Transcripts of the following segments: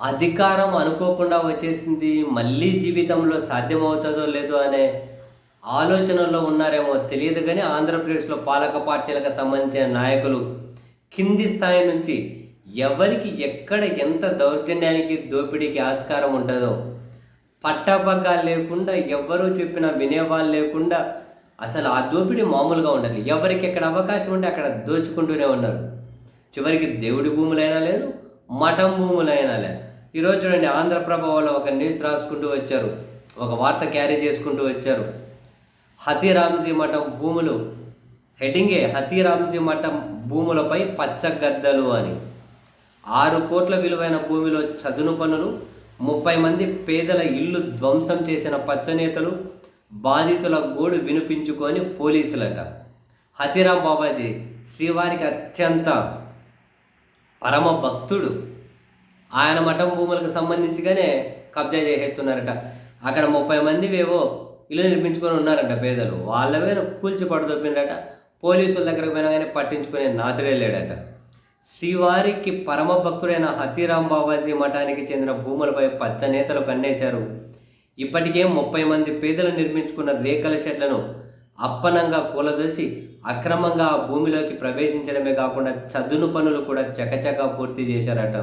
అధికారం అనుకోకుండా వచ్చేసింది. మళ్ళీ జీవితంలో సాధ్యమవుతుందో లేదో అనే ఆలోచనలో ఉన్నారేమో తెలియదు కానీ ఆంధ్రప్రదేశ్లో పాలక పార్టీలకు సంబంధించిన నాయకులు కింది స్థాయి నుంచి ఎవరికి ఎక్కడ ఎంత దౌర్జన్యానికి దోపిడీకి ఆస్కారం ఉంటుందో పట్టపగ్గాలు లేకుండా ఎవ్వరూ చెప్పిన వినేవాళ్ళు లేకుండా అసలు ఆ దోపిడీ మామూలుగా ఉండదు. ఎవరికి ఎక్కడ అవకాశం ఉంటే అక్కడ దోచుకుంటూనే ఉన్నారు. చివరికి దేవుడి భూములైనా లేదు మఠం భూములైనా లేదు. ఈరోజు చూడండి ఆంధ్రప్రభ వాళ్ళు ఒక న్యూస్ రాసుకుంటూ వచ్చారు. ఒక వార్త క్యారీ చేసుకుంటూ వచ్చారు. హతీరామ్జీ మఠం భూములు హెడ్డింగే హతీరామ్జీ మఠం భూములపై పచ్చగద్దలు అని. ఆరు కోట్ల విలువైన భూమిలో చదును పనులు ముప్పై మంది పేదల ఇల్లు ధ్వంసం చేసిన పచ్చనేతలు బాధితుల గోడు వినిపించుకొని పోలీసులట. హతీరాం బాబాజీ శ్రీవారికి అత్యంత పరమ భక్తుడు ఆయన మఠం భూములకు సంబంధించిగానే కబ్జా చేసేస్తున్నారట. అక్కడ ముప్పై మంది ఏవో ఇల్లు నిర్మించుకొని ఉన్నారంట పేదలు. వాళ్ళవే కూల్చి పడదొప్పిండట పోలీసుల దగ్గరకు పోయినా కానీ పట్టించుకునే నాతుడే లేడట. శ్రీవారికి పరమ భక్తుడైన హతీరాం బాబాజీ మఠానికి చెందిన భూములపై పచ్చ నేతలు కన్నేశారు. ఇప్పటికే ముప్పై మంది పేదలు నిర్మించుకున్న రేకల షెడ్లను అప్పనంగా కూలదోసి అక్రమంగా ఆ భూమిలోకి ప్రవేశించడమే కాకుండా చదును పనులు కూడా చకచకా పూర్తి చేశారట.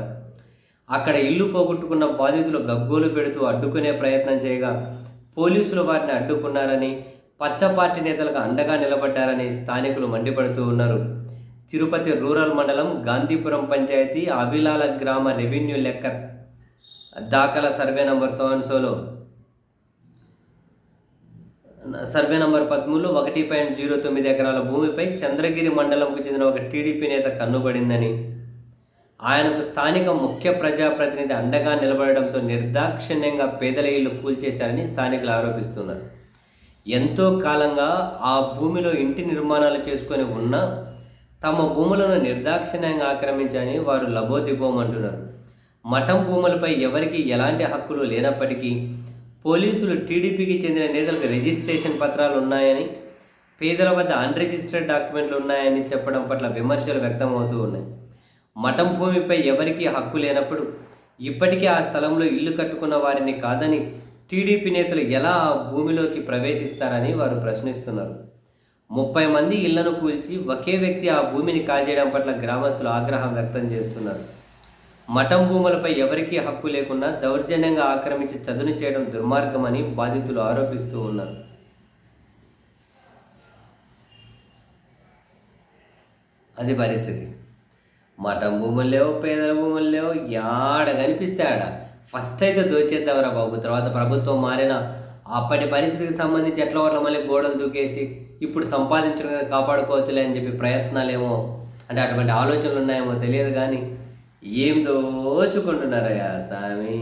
అక్కడ ఇల్లు పోగొట్టుకున్న బాధితులు గగ్గోలు పెడుతూ అడ్డుకునే ప్రయత్నం చేయగా పోలీసులు వారిని అడ్డుకున్నారని పచ్చ పార్టీ నేతలకు అండగా నిలబడ్డారని స్థానికులు మండిపడుతూ ఉన్నారు. తిరుపతి రూరల్ మండలం గాంధీపురం పంచాయతీ అవిలాల గ్రామ రెవెన్యూ లెక్క దాఖల సర్వే నంబర్ సోలో. సర్వే నంబర్ పదమూడు ఒకటి పాయింట్ జీరో తొమ్మిది ఎకరాల భూమిపై చంద్రగిరి మండలంకు చెందిన ఒక టీడీపీ నేత కన్నుబడిందని. ఆయనకు స్థానిక ముఖ్య ప్రజాప్రతినిధి అండగా నిలబడడంతో నిర్దాక్షిణ్యంగా పేదల ఇల్లు కూల్చేశారని స్థానికులు ఆరోపిస్తున్నారు. ఎంతో కాలంగా ఆ భూమిలో ఇంటి నిర్మాణాలు చేసుకొని ఉన్న తమ భూములను నిర్దాక్షిణ్యంగా ఆక్రమించాలని వారు లబోదిబోమంటున్నారు మఠం భూములపై ఎవరికి ఎలాంటి హక్కులు లేనప్పటికీ పోలీసులు టీడీపీకి చెందిన నేతలకు రిజిస్ట్రేషన్ పత్రాలు ఉన్నాయని పేదల వద్ద అన్రిజిస్టర్డ్ డాక్యుమెంట్లు ఉన్నాయని చెప్పడం పట్ల విమర్శలు వ్యక్తమవుతూ ఉన్నాయి. మఠం భూమిపై ఎవరికీ హక్కు లేనప్పుడు ఇప్పటికీ ఆ స్థలంలో ఇల్లు కట్టుకున్న వారిని కాదని టీడీపీ నేతలు ఎలా ఆ భూమిలోకి ప్రవేశిస్తారని వారు ప్రశ్నిస్తున్నారు. ముప్పై మంది ఇళ్ళను కూల్చి ఒకే వ్యక్తి ఆ భూమిని కాజేయడం పట్ల గ్రామస్తులు ఆగ్రహం వ్యక్తం చేస్తున్నారు. మఠం భూములపై ఎవరికీ హక్కు లేకుండా దౌర్జన్యంగా ఆక్రమించి చదును చేయడం దుర్మార్గమని బాధితులు ఆరోపిస్తూ ఉన్నారు. అది పరిస్థితి. మఠం భూములు లేవు పేదల భూములు లేవు యాడ కనిపిస్తే ఆడ. ఫస్ట్ అయితే దోచేద్దాంరా బాబు తర్వాత ప్రభుత్వం మారిన అప్పటి పరిస్థితికి సంబంధించి ఎట్లా వాళ్ళ మళ్ళీ గోడలు దూకేసి ఇప్పుడు సంపాదించడం కదా కాపాడుకోవచ్చులే అని చెప్పి ప్రయత్నాలేమో అంటే అటువంటి ఆలోచనలు ఉన్నాయేమో తెలియదు కానీ ఏం దోచుకుంటున్నారయ్యా స్వామి?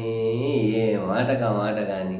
ఏ మాట కా మాట కానీ.